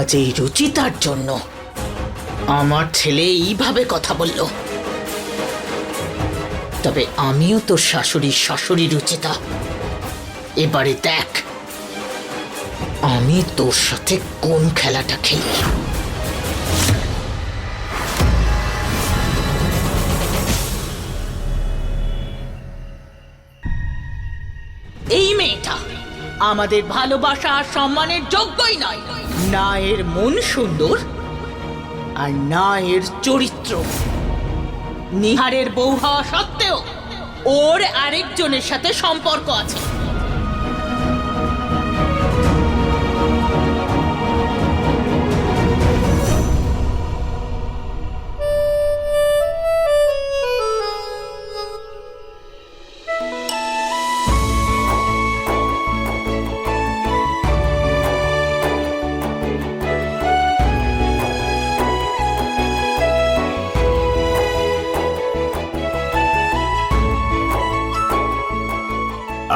আজ এই রুচিতার জন্য। আমার ছেলে এইভাবে কথা বলল। তবে আমিও তোর শাশুড়ির শাশুড়ি রুচিতা। এবারে দেখ, আমি তোর সাথে কোন খেলাটা খেলি। এই মেয়েটা আমাদের ভালোবাসা আর সম্মানের যোগ্যই নয়। না এর মন সুন্দর আর না এর চরিত্র। নিহারের হওয়া সত্ত্বেও ওর আরেকজনের সাথে সম্পর্ক আছে।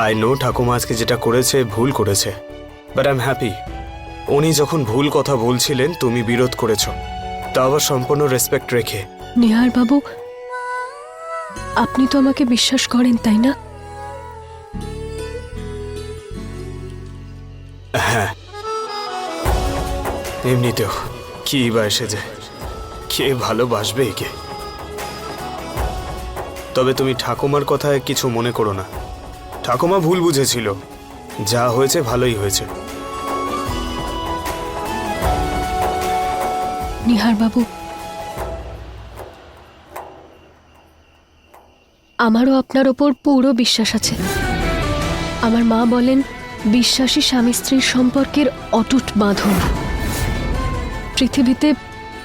আই নো ঠাকুমা আজকে যেটা করেছে ভুল করেছে। বাট আই এম হ্যাপি উনি যখন ভুল কথা বলছিলেন তুমি বিরোধ করেছ। তা আবার সম্পূর্ণ রেসপেক্ট রেখে। নিহার বাবু আপনি তো আমাকে বিশ্বাস করেন তাই না? হ্যাঁ। এমনিতেও কি বা এসে যায় কে ভালোবাসবে একে? তবে তুমি ঠাকুমার কথায় কিছু মনে করো না। ঠাকুমা ভুল বুঝেছিল। যা হয়েছে ভালোই হয়েছে। নিহার বাবু আমারও আপনার ওপর পুরো বিশ্বাস আছে। আমার মা বলেন, বিশ্বাসী স্বামী স্ত্রীর সম্পর্কের অটুট বাঁধন। পৃথিবীতে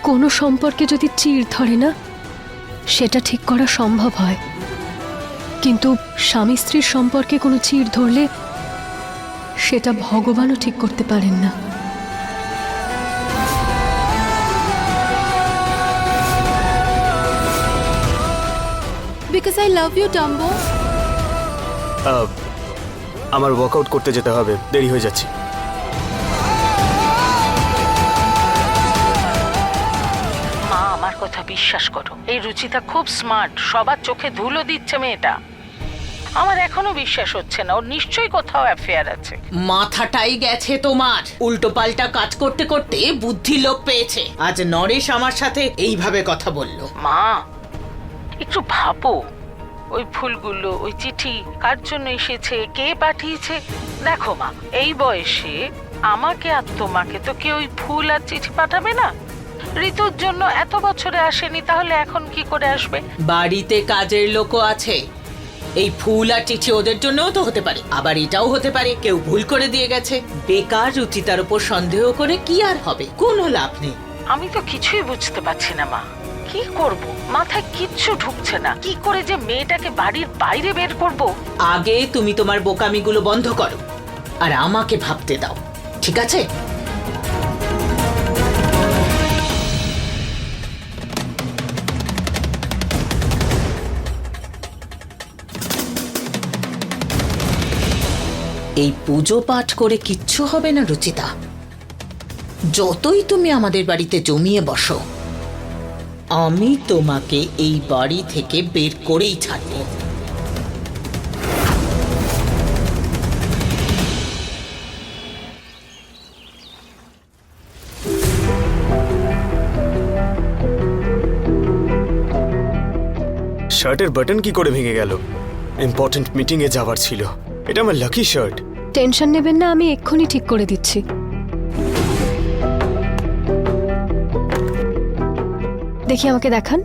কোনো সম্পর্কে যদি চির ধরে না, সেটা ঠিক করা সম্ভব হয়। কিন্তু স্বামী স্ত্রীর সম্পর্কে কোনো চির ধরলে সেটা ভগবানও ঠিক করতে পারেন না। Because I love you Dumbo আমার ওয়ার্কআউট করতে যেতে হবে। দেরি হয়ে যাচ্ছে। কথা বিশ্বাস করো। এই রুচিতা খুব স্মার্ট সবার চোখে ধুলো দিচ্ছে মেয়েটা। আমার এখনও বিশ্বাস হচ্ছে না ওর নিশ্চয়ই কোথাও অ্যাফেয়ার আছে। মাথাটাই গেছে তোমার। উল্টো পাল্টা কাজ করতে করতে বুদ্ধি লোপ পেয়েছে। আজ নরেশ আমার সাথে এইভাবে কথা বলল। মা একটু ভাবো ওই ফুলগুলো ওই চিঠি কার জন্য এসেছে কে পাঠিয়েছে? দেখো মা এই বয়সে আমাকে আর তোমাকে তো কেউ ওই ফুল আর চিঠি পাঠাবে না। ঋতুর জন্য এত বছরে আসেনি তাহলে এখন কি করে আসবে? বাড়িতে কাজের লোকও আছে। এই ফুল আর চিঠি ওদের জন্যও তো হতে পারে। আবার এটাও হতে পারে কেউ ভুল করে দিয়ে গেছে। বেকার রুচিতার উপর সন্দেহ করে কি আর হবে? কোনো লাভ নেই। আমি তো কিছুই বুঝতে পারছি না মা। কি করব? মাথায় কিচ্ছু ঢুকছে না। কি করে যে মেয়েটাকে বাড়ির বাইরে বের করব? আগে তুমি তোমার বোকামিগুলো বন্ধ করো। আর আমাকে ভাবতে দাও। ঠিক আছে? এই পুজো পাঠ করে কিচ্ছু হবে না, রুচিতা। যতই তুমি আমাদের বাড়িতে জমিয়ে বসো, আমি তোমাকে এই বাড়ি থেকে বের করেই ছাড়বো। শার্টের বাটন কি করে ভেঙে গেল? ইম্পর্টেন্ট মিটিংয়ে যাওয়ার ছিল। এটা আমার লাকি শার্ট টেনশন নেবেন না আমি এক্ষুনি ঠিক করে দিচ্ছি। দেখি আমাকে দেখান।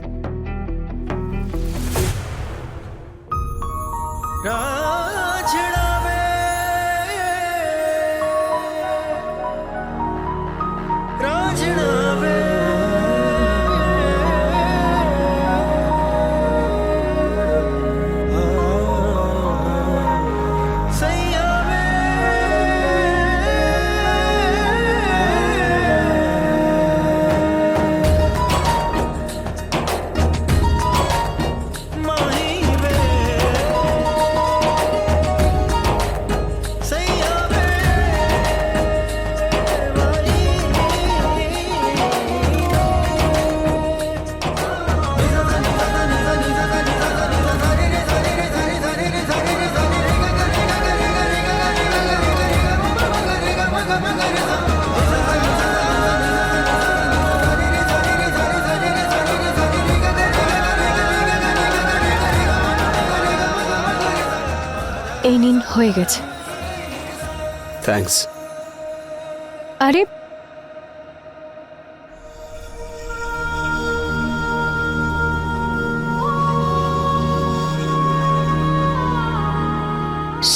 হয়ে গেছে। থ্যাঙ্কস আরে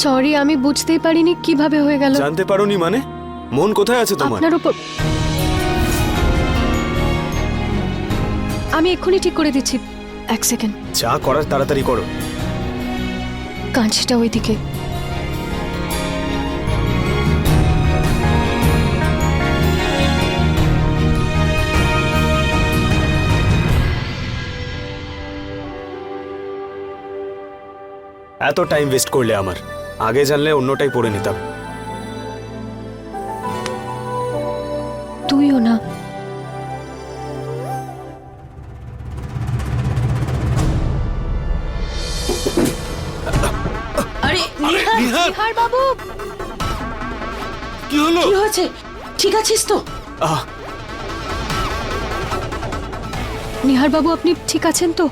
সরি আমি বুঝতেই পারিনি কীভাবে হয়ে গেল। জানতে পারোনি মানে? মন কোথায় আছে তোমার? আপনার উপর আমি এক্ষুনি ঠিক করে দিচ্ছি। এক সেকেন্ড। যা করার তাড়াতাড়ি করো। কাঁচিটা ওইদিকে। এত টাইম ওয়েস্ট করলে আমার। আগে জানলে অন্যটাই পড়ে নিতাম। তুইও না। আরে নিহার নিহার! বাবু! কি হলো? কি হয়েছে? ঠিক আছিস তো? আহ। নিহার বাবু আপনি ঠিক আছেন তো?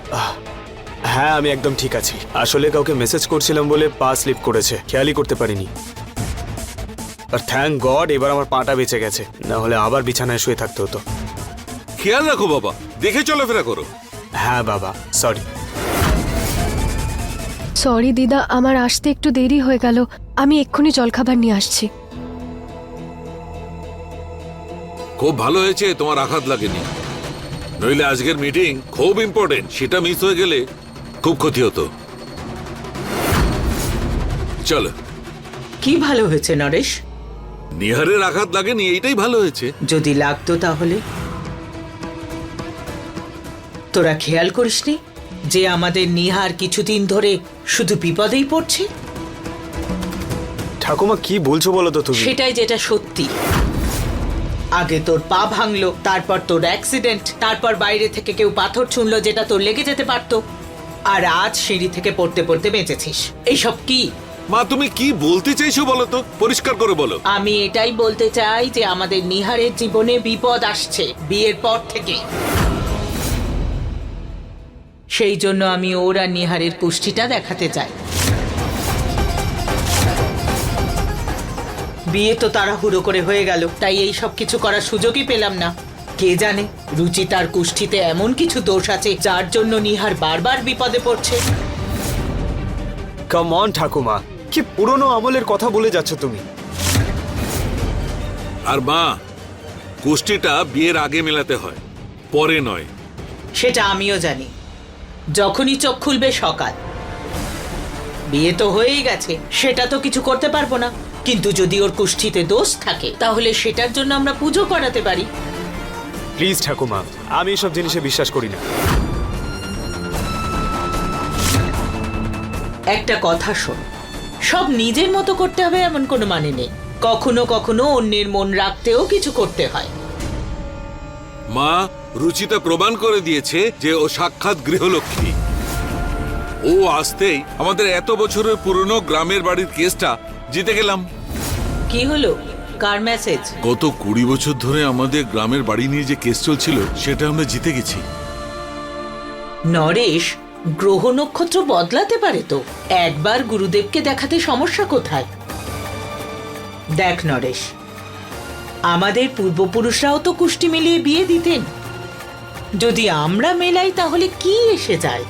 হ্যাঁ আমি একদম ঠিক আছি। আসলে কাউকে মেসেজ করছিলাম বলে পা স্লিপ করেছে। খেয়ালই করতে পারিনি। আর থ্যাংক গড এবার আমার পাটা বেঁচে গেছে। না হলে আবার বিছানায় শুয়ে থাকতে হতো। খেয়াল রাখো বাবা দেখে চলাফেরা করো। হ্যাঁ বাবা সরি সরি দিদা আমার আসতে একটু দেরি হয়ে গেল। আমি এক্ষুনি জলখাবার নিয়ে আসছি। খুব ভালো হয়েছে তোমার আঘাত লাগেনি। নইলে আজকের মিটিং খুব ইম্পর্টেন্ট সেটা মিস হয়ে গেলে খুব ক্ষতি হতো। চলো। কি ভালো হয়েছে নরেশ? নিহারের আঘাত লাগেনি এইটাই ভালো হয়েছে। যদি লাগতো তাহলে? তোরা খেয়াল করিসনি যে আমাদের নিহার কিছুদিন ধরে শুধু বিপদেই পড়ছে? ঠাকুমা কি বলছো বলো তো তুমি? সেটাই যেটা সত্যি। আগে তোর পা ভাঙলো তারপর তোর অ্যাক্সিডেন্ট তারপর বাইরে থেকে কেউ পাথর ছুঁড়লো যেটা তোর লেগে যেতে পারতো। আর আজ সিঁড়ি থেকে পড়তে পড়তে বেঁচেছিস। এইসব কি? মা তুমি কি বলতে চাইছো বলো তো? পরিষ্কার করে বলো। আমি এটাই বলতে চাই যে আমাদের নিহারের জীবনে বিপদ আসছে বিয়ের পর থেকে। সেই জন্য আমি ওর আর নিহারের পুষ্টিটা দেখাতে চাই। বিয়ে তো তাড়াহুড়ো করে হয়ে গেল তাই এই সব কিছু করার সুযোগই পেলাম না। কে জানে রুচি তার কুষ্ঠিতে এমন কিছু দোষ আছে যার জন্য নিহার বারবার বিপদে পড়ছে। কাম অন ঠাকুমা। কি পুরনো আমলের কথা বলে যাচ্ছ তুমি? আর মা কুষ্টিটা বিয়ের আগে মেলাতে হয় পরে নয়। সেটা আমিও জানি। যখনই চোখ খুলবে সকাল। বিয়ে তো হয়েই গেছে সেটা তো কিছু করতে পারব না। কিন্তু যদি ওর কুষ্ঠিতে দোষ থাকে তাহলে সেটার জন্য আমরা পুজো করাতে পারি। প্লিজ ঠাকুমা আমি এসব জিনিসে বিশ্বাস করি না। একটা কথা শোন সব নিজের মতো করতে হবে এমন কোনো মানে নেই। কখনো কখনো অন্যের মন রাখতেও কিছু করতে হয়। মা রুচিতা প্রমাণ করে দিয়েছে যে ও সাক্ষাৎ গৃহলক্ষ্মী। ও আসতেই আমাদের এত বছরের পুরনো গ্রামের বাড়ির কেসটা জিতে গেলাম। কি হলো? কার মেসেজ গত কুড়ি বছর ধরে আমাদের গ্রামের বাড়ি নিয়ে যে কেস চলছিল সেটা আমরা জিতে গেছি। নরেশ গ্রহ নক্ষত্র বদলাতে পারে তো? একবার গুরুদেবকে দেখাতে সমস্যা কোথায়? দেখ নরেশ আমাদের পূর্বপুরুষরাও তো কুষ্টি মিলিয়ে বিয়ে দিতেন। যদি আমরা মেলাই তাহলে কি এসে যায়?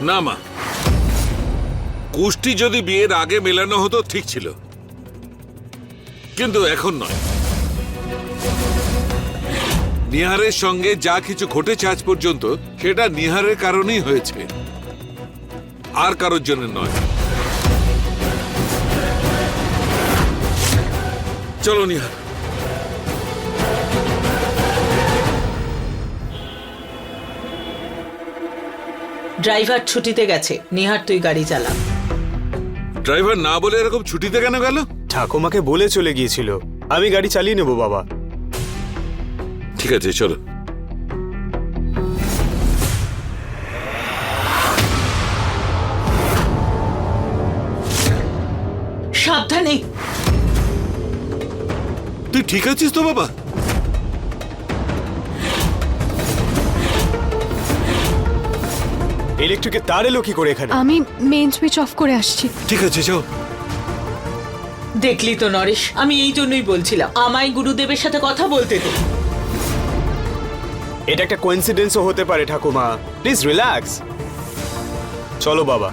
না, মা। কুষ্টি যদি বিয়ের আগে মেলানো হতো, ঠিক ছিল। কিন্তু এখন নয়। নিহারের সঙ্গে যা কিছু ঘটেছে আজ পর্যন্ত, সেটা নিহারের কারণেই হয়েছে। আর কারোর জন্য নয়। চলো, নিহার। ড্রাইভার ছুটিতে গেছে। নিহার তুই গাড়ি চালা। ড্রাইভার না বলে এরকম ছুটিতে কেন গেল? ঠাকুমাকে বলে চলে গিয়েছিল। আমি গাড়ি চালিয়ে নেব বাবা। ঠিক আছে চলো। সাবধানে। তুই ঠিক আছিস তো বাবা? ইলেকট্রিকের তার এলো কি করে এখানে? আমি মেইন সুইচ অফ করে আসছি। ঠিক আছে যাও। দেখলি তো নরেশ আমি এই জন্যই বলছিলাম আমায় গুরুদেবের সাথে কথা বলতে দে। এটা একটা কোইন্সিডেন্সও হতে পারে ঠাকুমা। প্লিজ রিল্যাক্স চলো বাবা।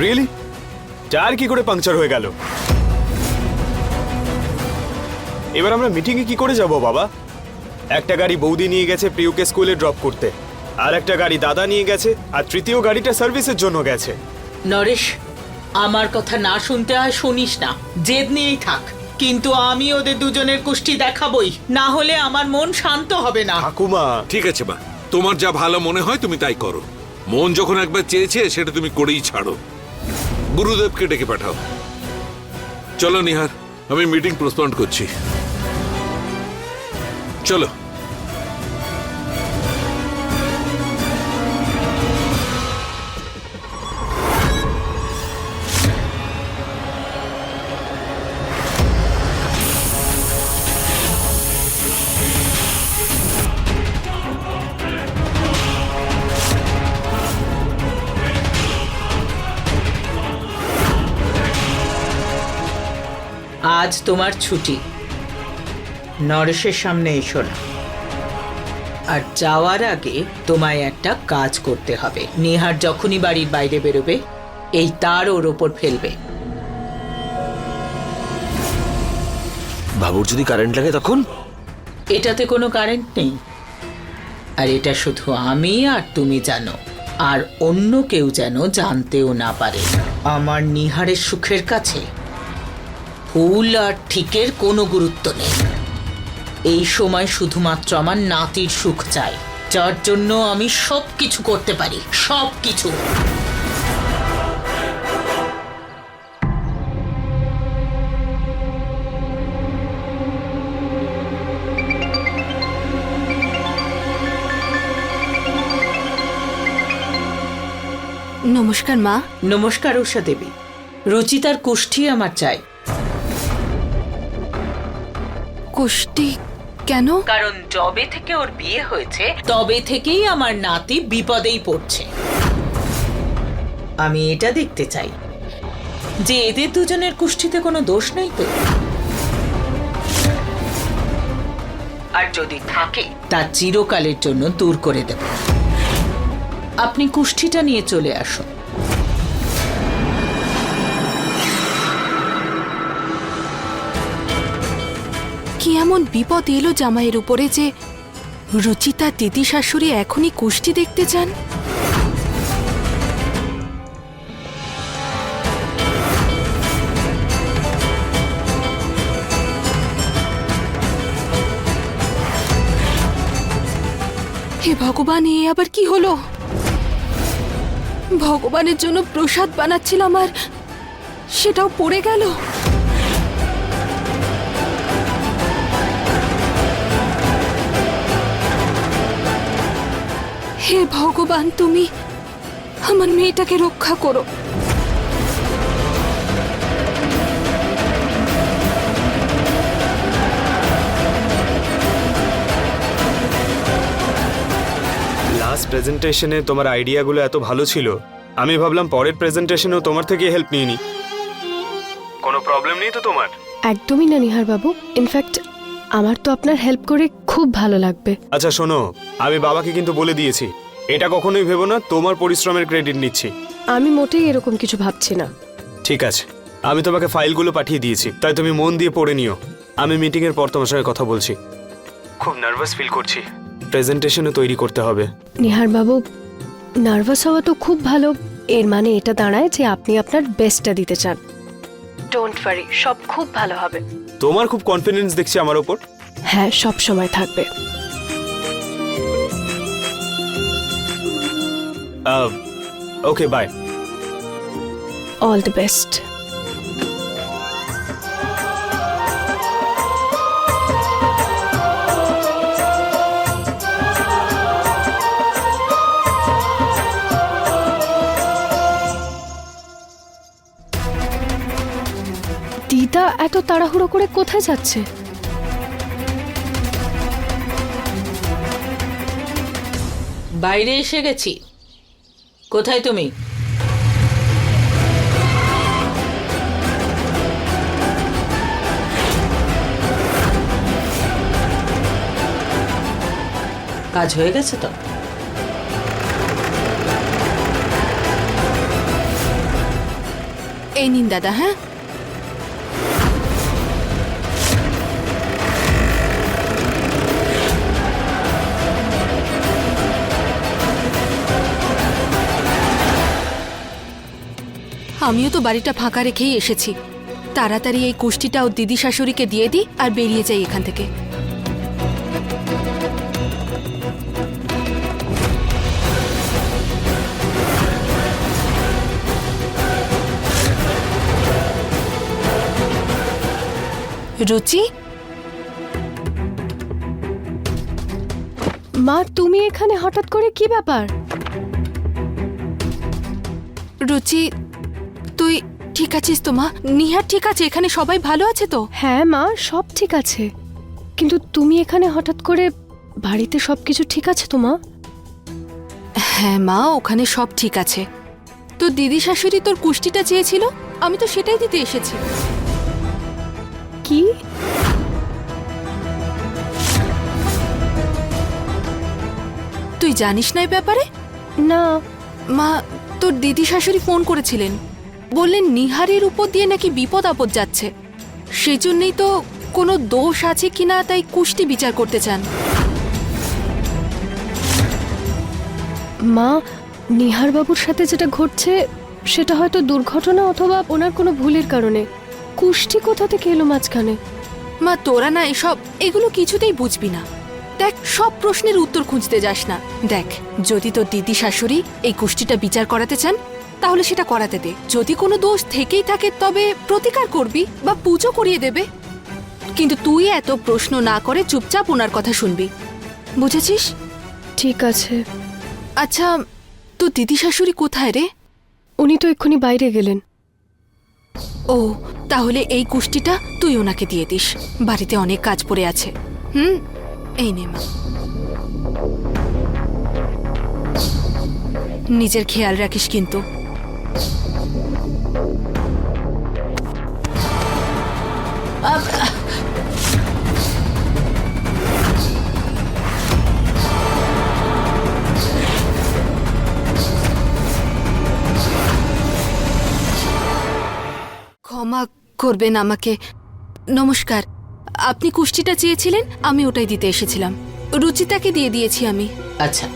রিয়েলি টায়ার কি করে পাংচার হয়ে গেল? এবার আমরা মিটিংয়ে কি করে যাব বাবা? একটা গাড়ি বৌদি নিয়ে গেছে প্রিয়কে স্কুলে ড্রপ করতে। আর একটা গাড়ি দাদা নিয়ে গেছে আর তৃতীয় গাড়িটা সার্ভিসের জন্য গেছে। নরেশ আমার কথা না শুনতে হয় শুনিস না। জেদ নিয়েই থাক। কিন্তু আমি ওদের দুজনের কুষ্টি দেখাবই। না হলে আমার মন শান্ত হবে না। ঠাকুমা। ঠিক আছে মা। তোমার যা ভালো মনে হয় তুমি তাই করো। মন যখন একবার চেয়েছে সেটা তুমি করেই ছাড়ো। গুরুদেবকে ডেকে পাঠাও। চলো নিহার আমি মিটিং পোস্টপন্ড করছি। চলো। আজ তোমার ছুটি। নরেশের সামনে এসো না। আর যাওয়ার আগে তোমায় একটা কাজ করতে হবে। নেহার যখনই বাড়ির বাইরে বেরোবে এই তার ওর ওপর ফেলবে। বাবুর যদি কারেন্ট লাগে তখন? এটাতে কোনো কারেন্ট নেই। আর এটা শুধু আমি আর তুমি জানো আর অন্য কেউ যেন জানতেও না পারে। আমার নিহারের সুখের কাছে ফুল আর ঠিকের কোনো গুরুত্ব নেই। এই সময় শুধুমাত্র আমার নাতির সুখ চাই যার জন্য আমি সব কিছু করতে পারি সব কিছু নমস্কার মা। নমস্কার উষা দেবী। রুচিতার কুষ্ঠি আমার চাই। কুষ্টি কেন? কারণ যবে থেকে ওর বিয়ে হয়েছে তবে থেকেই আমার নাতি বিপদেই পড়ছে। আমি এটা দেখতে চাই। যে এদের দুজনের কুষ্ঠিতে কোনো দোষ নেই তো? আর যদি থাকে তা চিরকালের জন্য দূর করে দেব। আপনি কুষ্ঠিটা নিয়ে চলে আসুন। কি এমন বিপদ এলো জামাইয়ের উপরে যে রুচিতা দিদি শাশুড়ি এখনই কুষ্টি দেখতে চান। হে ভগবান, এ আবার কি হলো? ভগবানের জন্য প্রসাদ বানাচ্ছিলাম আর সেটাও পড়ে গেল। হে ভগবান তুমি আমার মেয়েটাকে রক্ষা করো। লাস্ট প্রেজেন্টেশনে তোমার আইডিয়াগুলো এত ভালো ছিল আমি ভাবলাম পরের প্রেজেন্টেশনেও তোমার থেকে হেল্প নিয়ে নি। কোনো প্রবলেম নেই তো তোমার? একদমই না নিহার বাবু ইনফ্যাক্ট আমার তো আপনার হেল্প করে খুব ভালো লাগবে। আচ্ছা শোনো আমি বাবাকে কিন্তু বলে দিয়েছি। এটা কখনোই ভেবো না তোমার পরিশ্রমের ক্রেডিট নিচ্ছি। আমি মোটেই এরকম কিছু ভাবছি না। ঠিক আছে আমি তোমাকে ফাইলগুলো পাঠিয়ে দিয়েছি তাই তুমি মন দিয়ে পড়ে নিও। আমি মিটিংয়ের পর তোমার সঙ্গে কথা বলছি। খুব নার্ভাস ফিল করছি। প্রেজেন্টেশনও তৈরি করতে হবে। নিহার বাবু নার্ভাস হওয়া তো খুব ভালো। এর মানে এটা দাঁড়ায় যে আপনি আপনার বেস্টটা দিতে চান। ডোন্ট ওয়ারি সব খুব ভালো হবে। তোমার খুব কনফিডেন্স দেখছি আমার ওপর। হ্যাঁ সব সময় থাকবে। Okay bye all the best দিদা এত তাড়াহুড়ো করে কোথায় যাচ্ছে? বাইরে এসে গেছি। কোথায় তুমি? কাজ হয়ে গেছে তো? এই নিন দাদা হ্যাঁ? আমিও তো বাড়িটা ফাঁকা রেখেই এসেছি। তাড়াতাড়ি এই কুষ্টিটা ও দিদি শাশুড়িকে দিয়ে দিই আর বেরিয়ে যাই এখান থেকে। রুচি? মা তুমি এখানে হঠাৎ করে কি ব্যাপার? রুচি ঠিক আছিস তো মা? নিহার ঠিক আছে এখানে সবাই ভালো আছে তো? হ্যাঁ মা সব ঠিক আছে। কিন্তু তুমি এখানে হঠাৎ করে বাড়িতে সব কিছু ঠিক আছে তো মা? হ্যাঁ মা ওখানে সব ঠিক আছে। তো দিদি শাশুড়ি তোর কুষ্টিটা চেয়েছিল? আমি তো সেটাই দিতে এসেছি। কি? তুই জানিস না এই ব্যাপারে? না। মা তোর দিদি শাশুড়ি ফোন করেছিলেন। বললেন নিহারের উপর দিয়ে নাকি বিপদ আপদ যাচ্ছে। সেই জন্যই তো কোনো দোষ আছে কিনা তাই কুষ্টি বিচার করতে চান। মা নিহার বাবুর সাথে যেটা ঘটছে সেটা হয়তো দুর্ঘটনা অথবা ওনার কোনো ভুলের কারণে। কুষ্টি কোথা থেকে এলো মাঝখানে? মা তোরা না এসব এগুলো কিছুতেই বুঝবি না। দেখ সব প্রশ্নের উত্তর খুঁজতে যাস না। দেখ যদি তোর দিদি শাশুড়ি এই কুষ্টিটা বিচার করাতে চান তাহলে সেটা করাতে দে। যদি কোনো দোষ থেকেই থাকে তবে প্রতিকার করবি বা পুজো করিয়ে দেবে। কিন্তু তুই এত প্রশ্ন না করে চুপচাপ ওনার কথা শুনবি। বুঝেছিস? ঠিক আছে। আচ্ছা তো দিদি শাশুড়ি কোথায় রে? উনি তো এক্ষুনি বাইরে গেলেন। ও তাহলে এই কুষ্টিটা তুই ওনাকে দিয়ে দিস। বাড়িতে অনেক কাজ পড়ে আছে। হুম? এই নিজের খেয়াল রাখিস কিন্তু। ক্ষমা করবেন আমাকে। নমস্কার। আপনি কুষ্টিটা চেয়েছিলেন আমি ওটাই দিতে এসেছিলাম। রুচিতাকে দিয়ে দিয়েছি আমি। আচ্ছা।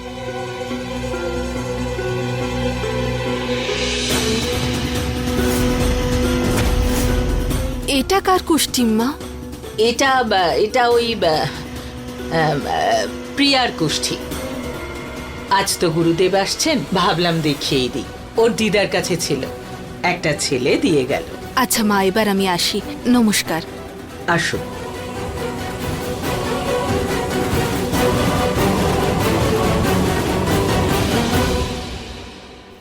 এটা কার কুষ্টি মা? এটা এটা ওই প্রিয়ার কুষ্ঠি আজ তো গুরুদেব আসছেন ভাবলাম দেখিয়েই দিই। ওর দিদার কাছে ছিল। একটা ছেলে দিয়ে গেল। আচ্ছা মা এবার আমি আসি। নমস্কার। আসুন।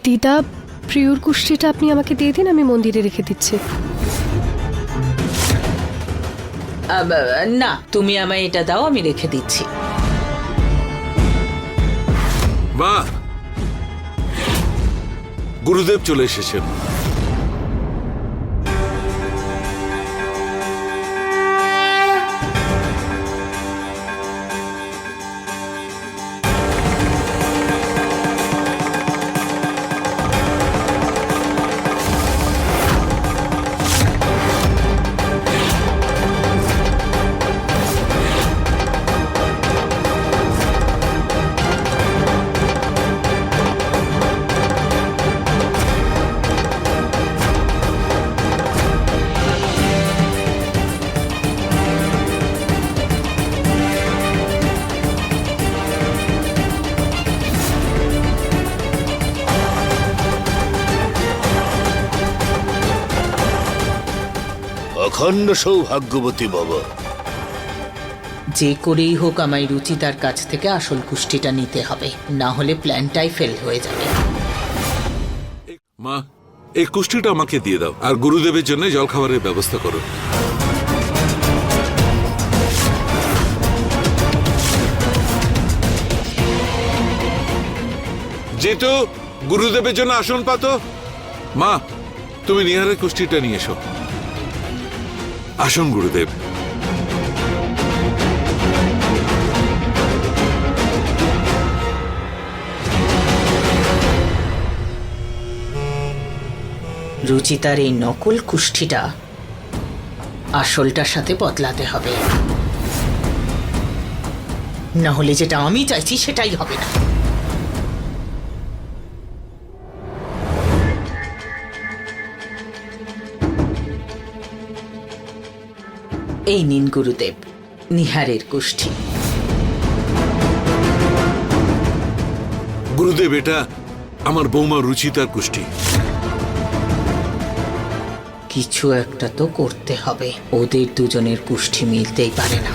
দিদা প্রিয়র কুষ্টিটা আপনি আমাকে দিয়ে দিন আমি মন্দিরে রেখে দিচ্ছি। না তুমি আমায় এটা দাও আমি রেখে দিচ্ছি। বাহ গুরুদেব চলে এসেছেন। অখণ্ড সৌভাগ্যবতী বাবা। যে করেই হোক আমায় রুচিতার কাছ থেকে আসল কুষ্টিটা নিতে হবে না হলে প্ল্যানটাই ফেল হয়ে যাবে। মা এই কুষ্টিটা আমাকে দিয়ে দাও আর গুরুদেবের জন্য জলখাবারের ব্যবস্থা করো। যেহেতু গুরুদেবের জন্য আসন পাতো মা তুমি নিহারের কুষ্টিটা নিয়ে এসো। আসুন, গুরুদেব। রুচিতার এই নকল কুষ্ঠিটা আসলটার সাথে বদলাতে হবে। না হলে যেটা আমি চাইছি সেটাই হবে না। এই নিন গুরুদেব নিহারের কুষ্ঠি গুরুদেব এটা আমার বৌমা রুচিতার কুষ্টি কিছু একটা তো করতে হবে ওদের দুজনের কুষ্ঠি মিলতেই পারে না।